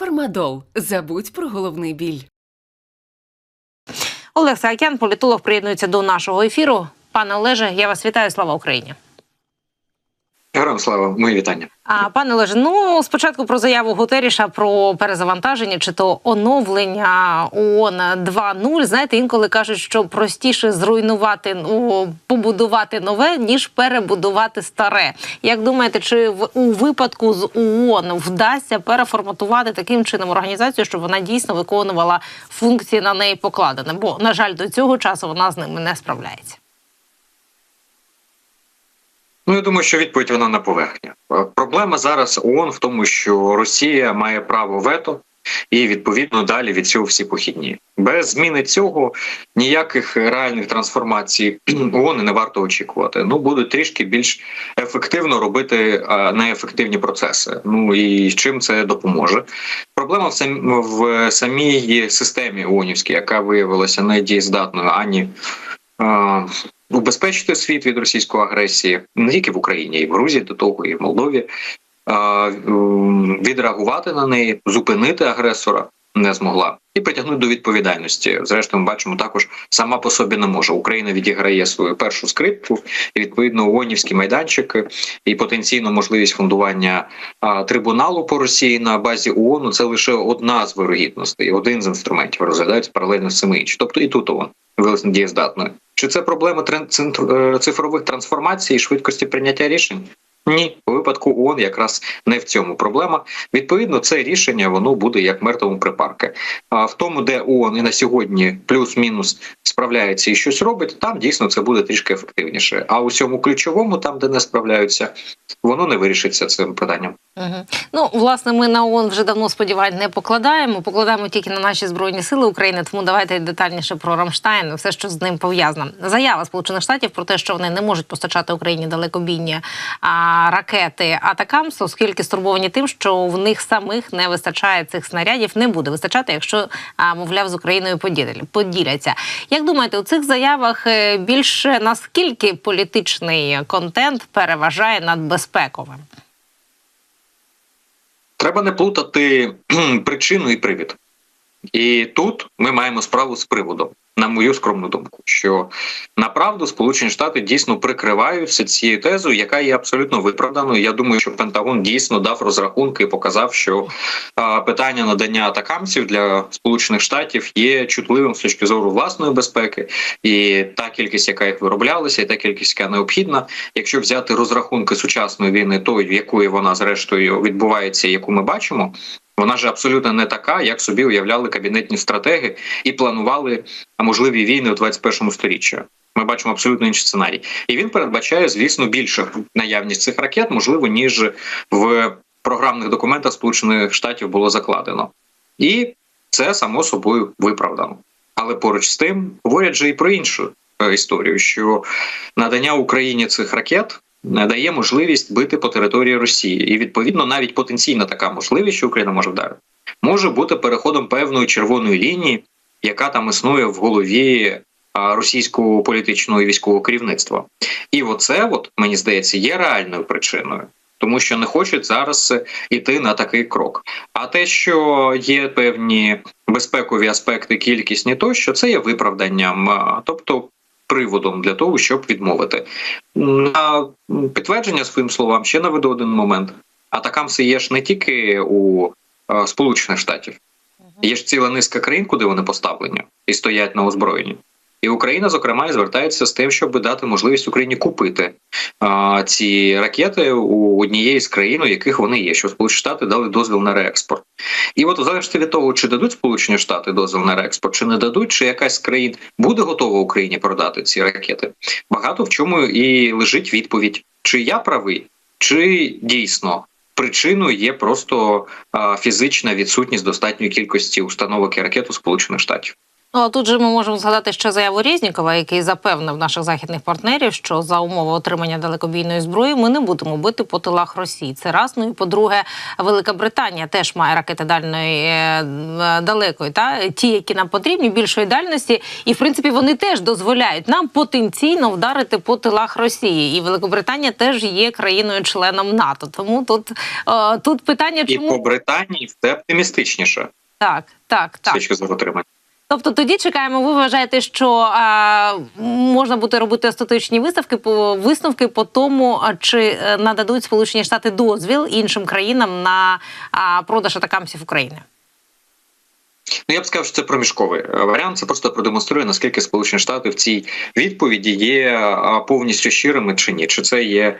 Фармадол. Забудь про головний біль. Олег Саакян, політолог, приєднується до нашого ефіру. Пане Олеже, я вас вітаю. Слава Україні. Героям слава, мої вітання. А пане Олеже, ну спочатку про заяву Гутеріша про перезавантаження чи то оновлення ООН 2.0. Знаєте, інколи кажуть, що простіше зруйнувати ну, побудувати нове ніж перебудувати старе. Як думаєте, чи в у випадку з ООН вдасться переформатувати таким чином організацію, щоб вона дійсно виконувала функції на неї покладені? Бо на жаль, до цього часу вона з ними не справляється. Ну я думаю, що відповідь вона на поверхні. Е, Проблема зараз ООН в тому, що Росія має право вето. І відповідно далі від цього всі похідні. Без зміни цього ніяких реальних трансформацій ООН не варто очікувати. Ну будуть трішки більш ефективно робити а, неефективні процеси. Ну і чим це допоможе? Проблема в сам в самій системі ООНівській, яка виявилася недієздатною ані. Убезпечити світ від російської агресії не тільки в Україні, і в Грузії до того, і в Молдові. Відреагувати на неї, зупинити агресора не змогла і притягнути до відповідальності. Зрештою, ми бачимо також сама по собі не може. Україна відіграє свою першу скрипку, і відповідно ООНівські майданчики і потенційно можливість фундування а, трибуналу по Росії на базі ООН – це лише одна з вирогідностей, один з інструментів розглядаються паралельно з цими інші. Тобто і тут ООН виявилася недієздатною. Чи це проблема цифрових трансформацій і швидкості прийняття рішень? Ні, у випадку ООН якраз не в цьому проблема. Відповідно, це рішення воно буде як мертвому припарки. А в тому, де ООН і на сьогодні плюс-мінус справляється і щось робить, там дійсно це буде трішки ефективніше. А у цьому ключовому, там де не справляються, воно не вирішиться цим питанням. Угу. Ну, власне, ми на ООН вже давно сподівань не покладаємо. Покладаємо тільки на наші збройні сили України. Тому давайте детальніше про Рамштайн, все, що з ним пов'язано. Заява Сполучених Штатів про те, що вони не можуть постачати Україні далекобійні а, ракети Атакамс, оскільки стурбовані тим, що в них самих не вистачає цих снарядів, не буде вистачати, якщо а, мовляв з Україною поділяться. Думаєте, у цих заявах е, більше наскільки політичний контент переважає над безпековим? Треба не плутати причину і привід. І тут ми маємо справу з приводом, на мою скромну думку, що направду Сполучені Штати дійсно прикриваються цією тезою, яка є абсолютно виправданою. Я думаю, що Пентагон дійсно дав розрахунки і показав, що питання надання атакамців для Сполучених Штатів є чутливим з точки зору власної безпеки, і та кількість, яка їх вироблялася, і та кількість, яка необхідна. Якщо взяти розрахунки сучасної війни, той в якої вона зрештою відбувається, яку ми бачимо. Вона ж абсолютно не така, як собі уявляли кабінетні стратеги і планували можливі війни у 21 сторіччі. Ми бачимо абсолютно інший сценарій, і він передбачає, звісно, більше наявність цих ракет, можливо, ніж в програмних документах Сполучених Штатів було закладено, і це само собою виправдано. Але поруч з тим говорять же і про іншу е, історію: що надання Україні цих ракет дає можливість бити по території Росії, і відповідно навіть потенційна така можливість, що Україна може вдарити, може бути переходом певної червоної лінії, яка там існує в голові російського політичного і військового керівництва. І оце, от мені здається, є реальною причиною. Тому що не хочуть зараз іти на такий крок. А те, що є певні безпекові аспекти, кількісні тощо, це є виправданням, тобто приводом для того, щоб відмовити. На підтвердження своїм словам ще наведу один момент. Атакамси є ж не тільки у е, Сполучених Штатів, є ж ціла низка країн, куди вони поставлені і стоять на озброєнні. І Україна, зокрема, і звертається з тим, щоб дати можливість Україні купити а, ці ракети у однієї з країн, у яких вони є, що Сполучені Штати дали дозвіл на реекспорт. І от, в залежності від того, чи дадуть Сполучені Штати дозвіл на реекспорт, чи не дадуть, чи якась з країн буде готова Україні продати ці ракети, багато в чому і лежить відповідь, чи я правий, чи дійсно. Причиною є просто а, фізична відсутність достатньої кількості установок і ракет у Сполучених Штатів. Ну, а тут же ми можемо згадати ще заяву Резнікова, який запевнив наших західних партнерів, що за умови отримання далекобійної зброї ми не будемо бити по тилах Росії. Це раз. Ну і по-друге, Велика Британія теж має ракети дальної е, е, далекої, та ті, які нам потрібні, більшої дальності, і в принципі вони теж дозволяють нам потенційно вдарити по тилах Росії. І Великобританія теж є країною-членом НАТО. Тому тут, е, тут питання, І по Британії все оптимістичніше так, так, так. точки зору отримання. Тобто тоді чекаємо. Ви вважаєте, що а, можна буде робити остаточні виставки по висновки по тому, чи е, нададуть Сполучені Штати дозвіл іншим країнам на а, продаж атакамсів України? Ну, я б сказав, що це проміжковий е, варіант. Це просто продемонструє, наскільки Сполучені Штати в цій відповіді є повністю щирими чи ні. Чи це є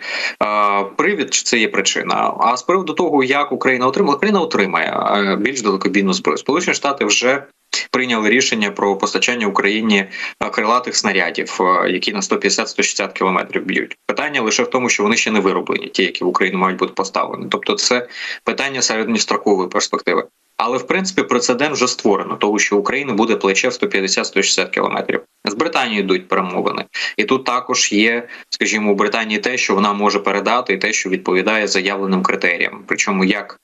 привід, чи це є причина. А з приводу того, як Україна отримала, Україна отримає е, більш далекобійну зброю. Сполучені Штати вже. Прийняли рішення про постачання Україні е, крилатих снарядів, е, які на 150-160 кілометрів б'ють. Питання лише в тому, що вони ще не вироблені, ті, які в Україну мають бути поставлені. Тобто, це питання середньострокової перспективи. Але в принципі прецедент вже створено, тому що Україна буде плече в 150-160 кілометрів. З Британією йдуть перемовини, і тут також є, скажімо, у Британії те, що вона може передати, і те, що відповідає заявленим критеріям. Причому як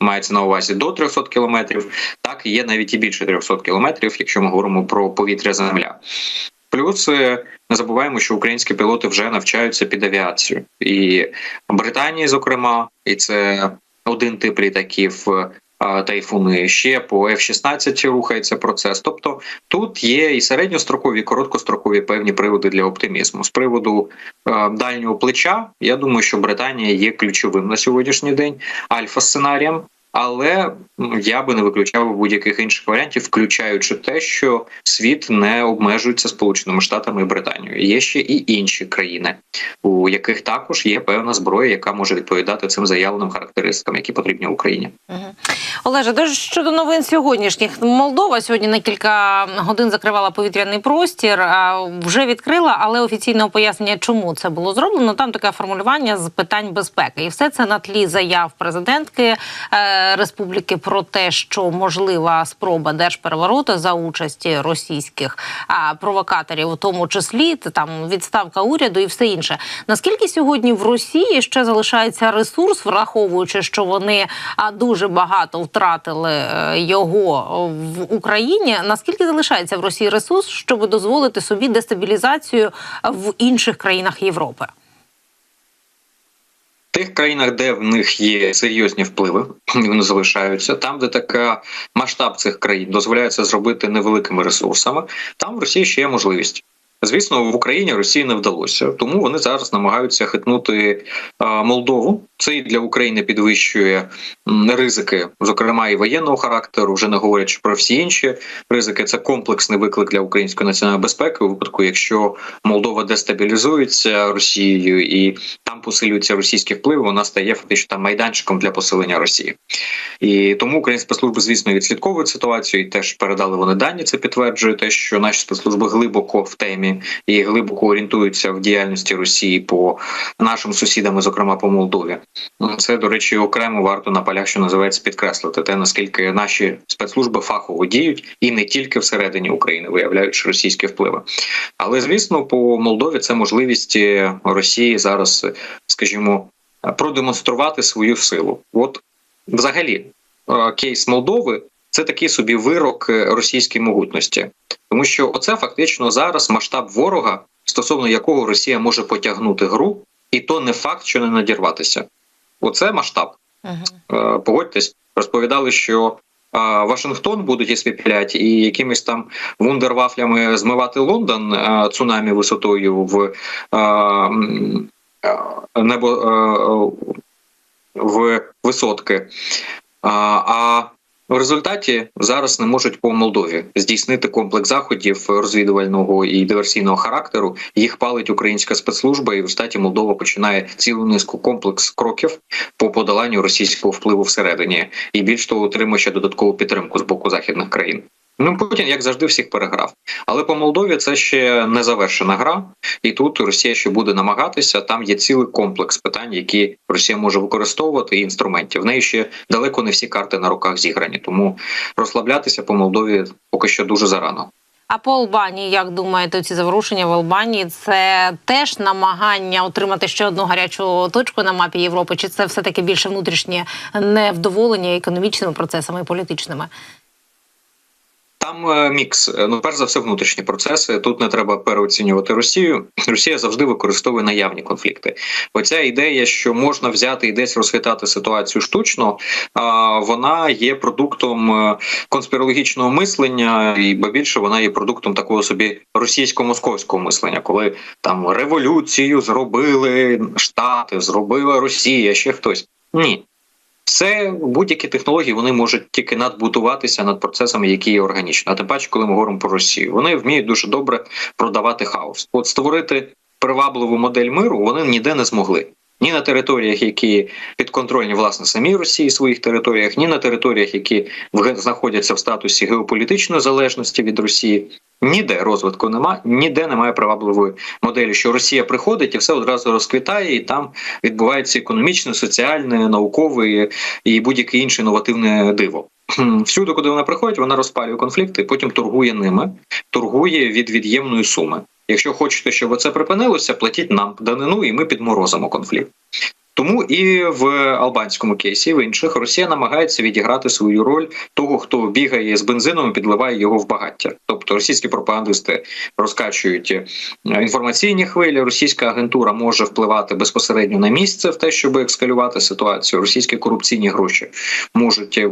мається на увазі до 300 кілометрів, так є навіть і більше 300 кілометрів, якщо ми говоримо про повітря земля. Плюс е, не забуваємо, що українські пілоти вже навчаються під авіацію, і Британії, зокрема, і це один тип літаків. Тайфуни ще по F-16 рухається процес. Тобто тут є і середньострокові, і короткострокові певні приводи для оптимізму. З приводу е, дальнього плеча, я думаю, що Британія є ключовим на сьогоднішній день альфа-сценарієм. Але я би не виключав будь-яких інших варіантів, включаючи те, що світ не обмежується Сполученими Штатами і Британією. Є ще і інші країни, у яких також є певна зброя, яка може відповідати цим заявленим характеристикам, які потрібні Україні. Угу. Олеже, де щодо новин сьогоднішніх Молдова сьогодні на кілька годин закривала повітряний простір, вже відкрила, але офіційного пояснення, чому це було зроблено. Там таке формулювання з питань безпеки, і все це на тлі заяв президентки е, республіки про те, що можлива спроба держперевороту за участі російських провокаторів, у тому числі там відставка уряду і все інше. Наскільки сьогодні в Росії ще залишається ресурс, враховуючи, що вони а, дуже багато втратили е, його в Україні? Наскільки залишається в Росії ресурс, щоб дозволити собі дестабілізацію в інших країнах Європи? Тих країнах, де в них є серйозні впливи, вони залишаються там, де така масштаб цих країн дозволяється зробити невеликими ресурсами. Там в Росії ще є можливість. Звісно, в Україні Росії не вдалося, тому вони зараз намагаються хитнути Молдову. Це і для України підвищує ризики, зокрема і воєнного характеру, вже не говорячи про всі інші ризики. Це комплексний виклик для української національної безпеки у випадку, якщо Молдова дестабілізується Росією і там посилюється російський вплив, вона стає фактично там майданчиком для посилення Росії. І тому українські спецслужби, звісно, відслідковують ситуацію і теж передали вони дані. Це підтверджує те, що наші спецслужби глибоко в темі і глибоко орієнтуються в діяльності Росії по нашим сусідам, зокрема по Молдові. Це, до речі, окремо варто на полях, що називається, підкреслити те, наскільки наші спецслужби фахово діють і не тільки всередині України, виявляючи російські впливи. Але звісно, по Молдові це можливість е, Росії зараз, скажімо, продемонструвати свою силу. От, взагалі, е, кейс Молдови це такий собі вирок е, російській могутності, тому що оце фактично зараз масштаб ворога, стосовно якого Росія може потягнути гру, і то не факт, що не надірватися. Оце масштаб. Е, Погодьтесь, розповідали, що е, Вашингтон будуть іспіплять і якимись там вундервафлями змивати Лондон е, цунамі висотою в небо в висотки. А в результаті зараз не можуть по Молдові здійснити комплекс заходів розвідувального і диверсійного характеру. Їх палить українська спецслужба, і в статі Молдова починає цілу низку комплекс кроків по подоланню російського впливу всередині, і більш того, отримує ще додаткову підтримку з боку західних країн. Ну Путін, як завжди, всіх переграв. Але по Молдові це ще не завершена гра, і тут Росія ще буде намагатися. Там є цілий комплекс питань, які Росія може використовувати і інструментів. В неї ще далеко не всі карти на руках зіграні. Тому розслаблятися по Молдові поки що дуже зарано. А по Албанії, як думаєте, ці заворушення в Албанії це теж намагання отримати ще одну гарячу точку на мапі Європи? Чи це все таки більше внутрішнє невдоволення економічними процесами і політичними? Там е, мікс. Е, Ну, перш за все, внутрішні процеси. Тут не треба переоцінювати Росію. Росія завжди використовує наявні конфлікти. Оця ідея, що можна взяти і десь розхитати ситуацію штучно, вона є продуктом е, конспірологічного мислення, і ба більше вона є продуктом такого собі російсько-московського мислення, коли там революцію зробили Штати, зробила Росія, ще хтось. Ні. Все будь-які технології вони можуть тільки надбутуватися над процесами, які є органічні. А тим паче, коли ми говоримо про Росію, вони вміють дуже добре продавати хаос. От створити привабливу модель миру вони ніде не змогли. Ні на територіях, які підконтрольні власне самій Росії, своїх територіях, ні на територіях, які знаходяться в статусі геополітичної залежності від Росії. Ніде розвитку нема, ніде немає привабливої моделі, що Росія приходить і все одразу розквітає, і там відбувається економічне, соціальне, наукове і будь-яке інше інновативне диво. Всюди, куди вона приходить, вона розпалює конфлікти, потім торгує ними, торгує від від'ємної суми. Якщо хочете, щоб це припинилося, платіть нам данину, і ми підморозимо конфлікт. Тому і в албанському кейсі, в інших Росія намагається відіграти свою роль того, хто бігає з бензином і підливає його в багаття. Тобто російські пропагандисти розкачують е, інформаційні хвилі. Російська агентура може впливати безпосередньо на місце в те, щоб ескалювати ситуацію. Російські корупційні гроші можуть е, е,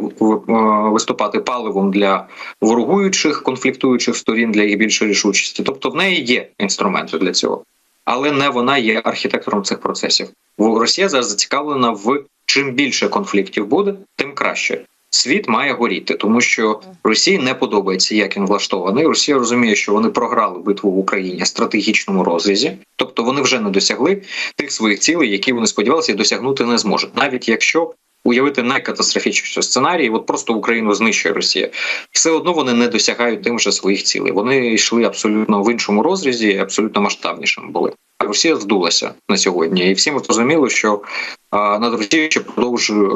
виступати паливом для ворогуючих конфліктуючих сторін для їх більшої рішучості. Тобто в неї є інструменти для цього, але не вона є архітектором цих процесів. Росія зараз зацікавлена в чим більше конфліктів буде, тим краще. Світ має горіти, тому що Росії не подобається, як він влаштований. Росія розуміє, що вони програли битву в Україні в стратегічному розрізі, тобто вони вже не досягли тих своїх цілей, які вони сподівалися досягнути не зможуть, навіть якщо уявити найкатастрофічніший сценарій, от просто Україну знищує Росія, все одно вони не досягають тим же своїх цілей. Вони йшли абсолютно в іншому розрізі, абсолютно масштабнішими були. А Росія здулася на сьогодні, і всім зрозуміло, що а, над Росією ще продовжує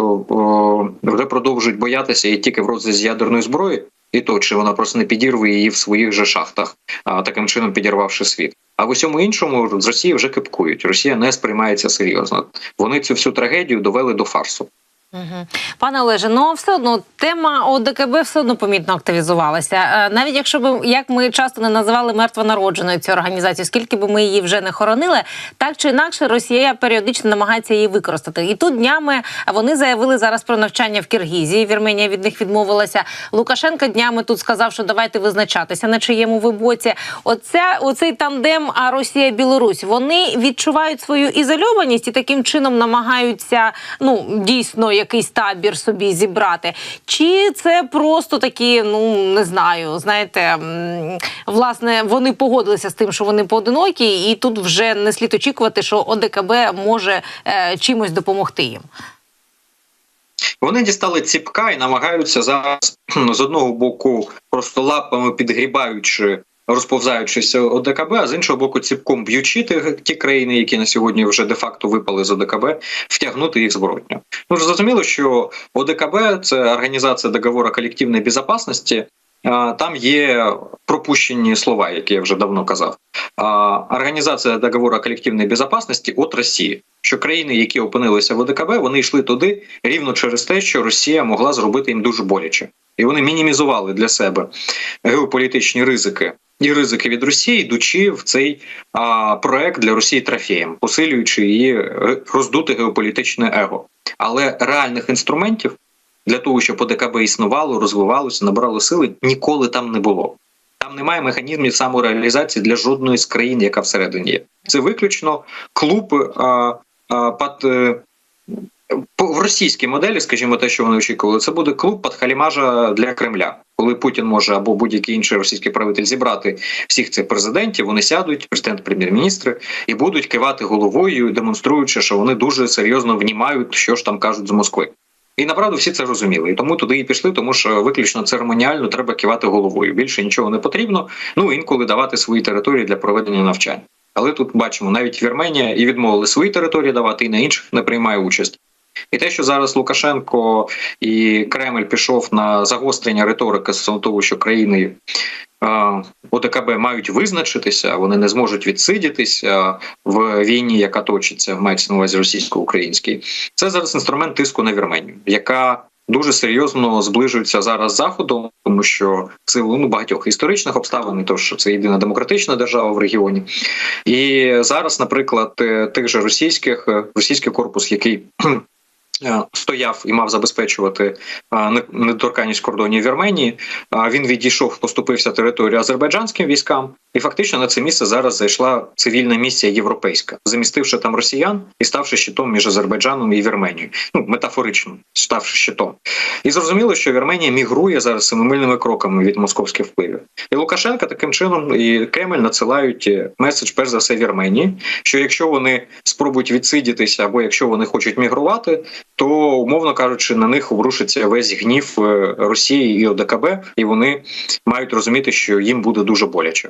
вже продовжують боятися і тільки в розрізі ядерної зброї, і то чи вона просто не підірве її в своїх же шахтах, а таким чином підірвавши світ. А в усьому іншому з Росії вже кипкують. Росія не сприймається серйозно. Вони цю всю трагедію довели до фарсу. Пане Олеже, ну все одно тема ОДКБ все одно помітно активізувалася. Е, Навіть якщо б як ми часто не називали мертвонародженою цю організацію, скільки б ми її вже не хоронили, так чи інакше Росія періодично намагається її використати. І тут днями вони заявили зараз про навчання в Киргізії. Вірменія від них відмовилася. Лукашенко днями тут сказав, що давайте визначатися на чиєму ви боці. Оця оцей тандем а Росія Білорусь. Вони відчувають свою ізольованість і таким чином намагаються ну дійсно якийсь табір собі зібрати. Чи це просто такі, ну не знаю, знаєте, власне, вони погодилися з тим, що вони поодинокі, і тут вже не слід очікувати, що ОДКБ може е, чимось допомогти їм. Вони дістали ціпка і намагаються зараз з одного боку просто лапами підгрібаючи. Розповзаючися ОДКБ, а з іншого боку, ціпком б'ючи ті, країни, які на сьогодні вже де-факто випали з ОДКБ, втягнути їх збройно. Ну зрозуміло, що ОДКБ це організація договору колективної безпечності. Там є пропущені слова, які я вже давно казав. Організація договору колективної безпечності от Росії, що країни, які опинилися в ОДКБ, вони йшли туди рівно через те, що Росія могла зробити їм дуже боляче, і вони мінімізували для себе геополітичні ризики і ризики від Росії, йдучи в цей а, проект для Росії трофеєм, посилюючи її роздуте геополітичне его. Але реальних інструментів для того, щоб ОДКБ існувало, розвивалося, набрало сили, ніколи там не було. Там немає механізмів самореалізації для жодної з країн, яка всередині є. Це виключно клуб а, а, під, е, в російській моделі, скажімо, те, що вони очікували, це буде клуб під халімажа для Кремля. Коли Путін може або будь-який інший російський правитель зібрати всіх цих президентів, вони сядуть, президент, прем'єр-міністри, і будуть кивати головою, демонструючи, що вони дуже серйозно внімають, що ж там кажуть з Москви. І направду всі це розуміли. І тому туди і пішли, тому що виключно церемоніально треба кивати головою. Більше нічого не потрібно. Ну інколи давати свої території для проведення навчань. Але тут бачимо, навіть Вірменія і відмовили свої території давати, і на інших не приймає участь. І те, що зараз Лукашенко і Кремль пішов на загострення риторики стосовно того, що країни е, ОДКБ мають визначитися, вони не зможуть відсидітися в війні, яка точиться, мається на увазі російсько-українській. Це зараз інструмент тиску на Вірменію, яка дуже серйозно зближується зараз з заходом, тому що в силу ну, багатьох історичних обставин, то що це єдина демократична держава в регіоні. І зараз, наприклад, е, тих же російських російський корпус, який стояв і мав забезпечувати е, недоторканність кордонів Вірменії, він відійшов, поступився територію азербайджанським військам, і фактично на це місце зараз зайшла цивільна місія європейська, замістивши там росіян і ставши щитом між Азербайджаном і Вірменією. Ну метафорично ставши щитом. І зрозуміло, що Вірменія мігрує зараз семимильними кроками від московських впливів. І Лукашенка таким чином і Кремль надсилають е, меседж, перш за все, Вірменії, що якщо вони спробують відсидітися, або якщо вони хочуть мігрувати, то умовно кажучи, на них обрушиться весь гнів е, Росії і ОДКБ, і вони мають розуміти, що їм буде дуже боляче.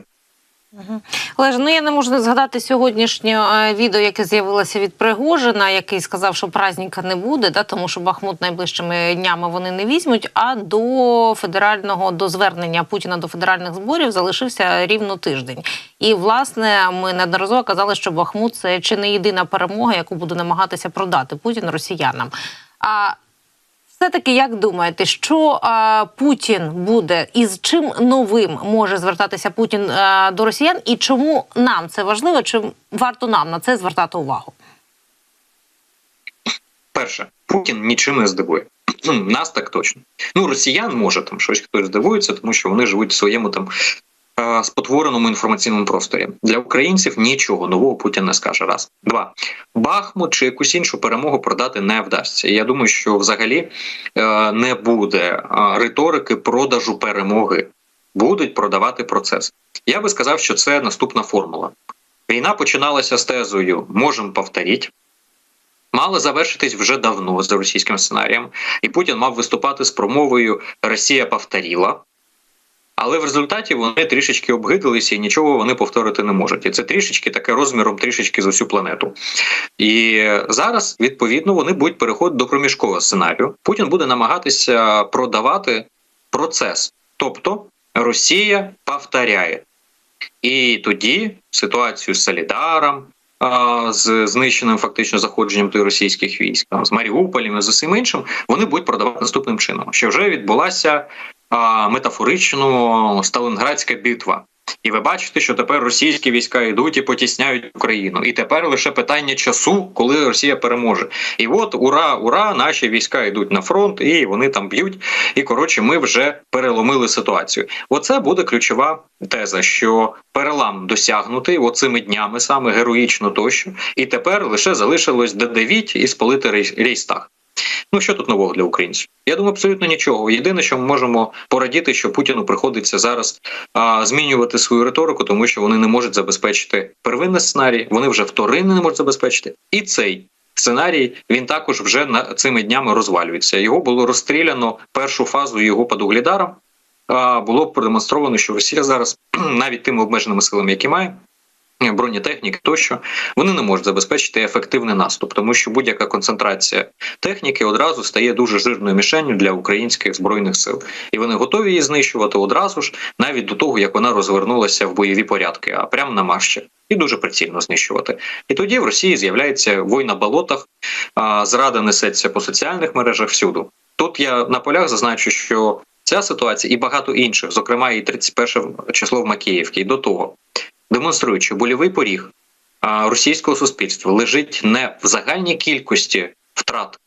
Олеже, ну я не можу не згадати сьогоднішнє е, відео, яке з'явилося від Пригожина, який сказав, що праздника не буде, да, тому що Бахмут найближчими днями вони не візьмуть. А до федерального до звернення Путіна до федеральних зборів залишився рівно тиждень. І власне ми неодноразово казали, що Бахмут це чи не єдина перемога, яку буде намагатися продати Путін росіянам. А все-таки як думаєте, що а, Путін буде і з чим новим може звертатися Путін а, до росіян, і чому нам це важливо? Чи варто нам на це звертати увагу? Перше, Путін нічим не здивує. Нас так точно. Ну, росіян може там щось хтось здивується, тому що вони живуть в своєму там спотвореному інформаційному просторі. Для українців нічого нового Путін не скаже. Раз два Бахмут чи якусь іншу перемогу продати не вдасться. Я думаю, що взагалі е, не буде е, риторики продажу перемоги. Будуть продавати процес. Я би сказав, що це наступна формула. Війна починалася з тезою можемо повторити. Мала завершитись вже давно за російським сценарієм, і Путін мав виступати з промовою Росія повторіла. Але в результаті вони трішечки обгидилися і нічого вони повторити не можуть. І це трішечки таке розміром трішечки за всю планету. І зараз, відповідно, вони будуть переходити до проміжкового сценарію. Путін буде намагатися продавати процес. Тобто Росія повторяє. І тоді ситуацію з Солідаром, з знищеним фактично заходженням до російських військ, там, з Маріуполем і з усім іншим, вони будуть продавати наступним чином, що вже відбулася а, метафорично Сталінградська битва. І ви бачите, що тепер російські війська йдуть і потісняють Україну. І тепер лише питання часу, коли Росія переможе. І от ура, ура, наші війська йдуть на фронт, і вони там б'ють. І коротше, ми вже переломили ситуацію. Оце буде ключова теза, що перелам досягнутий оцими днями, саме героїчно тощо. І тепер лише залишилось додавіть і спалити рей- рейстаг. Ну що тут нового для українців? Я думаю, абсолютно нічого. Єдине, що ми можемо порадіти, що Путіну приходиться зараз а, змінювати свою риторику, тому що вони не можуть забезпечити первинний сценарій, вони вже вторинний не можуть забезпечити. І цей сценарій він також вже на цими днями розвалюється. Його було розстріляно першу фазу його під Углідаром. Було продемонстровано, що Росія зараз навіть тими обмеженими силами, які має. Бронетехніки тощо вони не можуть забезпечити ефективний наступ, тому що будь-яка концентрація техніки одразу стає дуже жирною мішенню для українських збройних сил, і вони готові її знищувати одразу ж, навіть до того як вона розвернулася в бойові порядки, а прямо на марші, і дуже прицільно знищувати. І тоді в Росії з'являється вой на болотах, зрада несеться по соціальних мережах всюду. Тут я на полях зазначу, що ця ситуація і багато інших, зокрема і 31 число в Макіївці, і до того демонструють, що больовий поріг російського суспільства лежить не в загальній кількості втрат.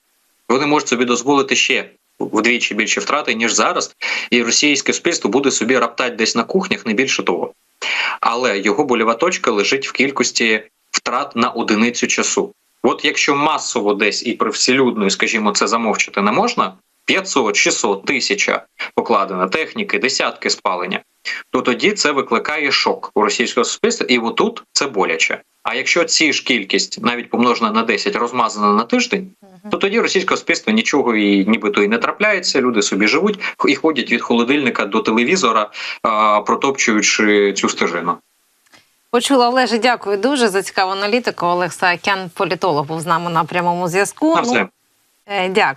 Вони можуть собі дозволити ще вдвічі більше втрати, ніж зараз, і російське суспільство буде собі раптати десь на кухнях, не більше того. Але його больова точка лежить в кількості втрат на одиницю часу. От якщо масово десь і привселюдно, скажімо, це замовчати не можна, 500, 600, тисяча покладено техніки, десятки спалення, то тоді це викликає шок у російського суспільства, і отут це боляче. А якщо ці ж кількість навіть помножена на 10 розмазана на тиждень, то тоді російського суспільства нічого і нібито і не трапляється. Люди собі живуть і ходять від холодильника до телевізора, протопчуючи цю стежину. Почула Олеже, дякую дуже за цікаву аналітику. Олег Саакян, політолог, був з нами на прямому зв'язку. Все. е, дякую.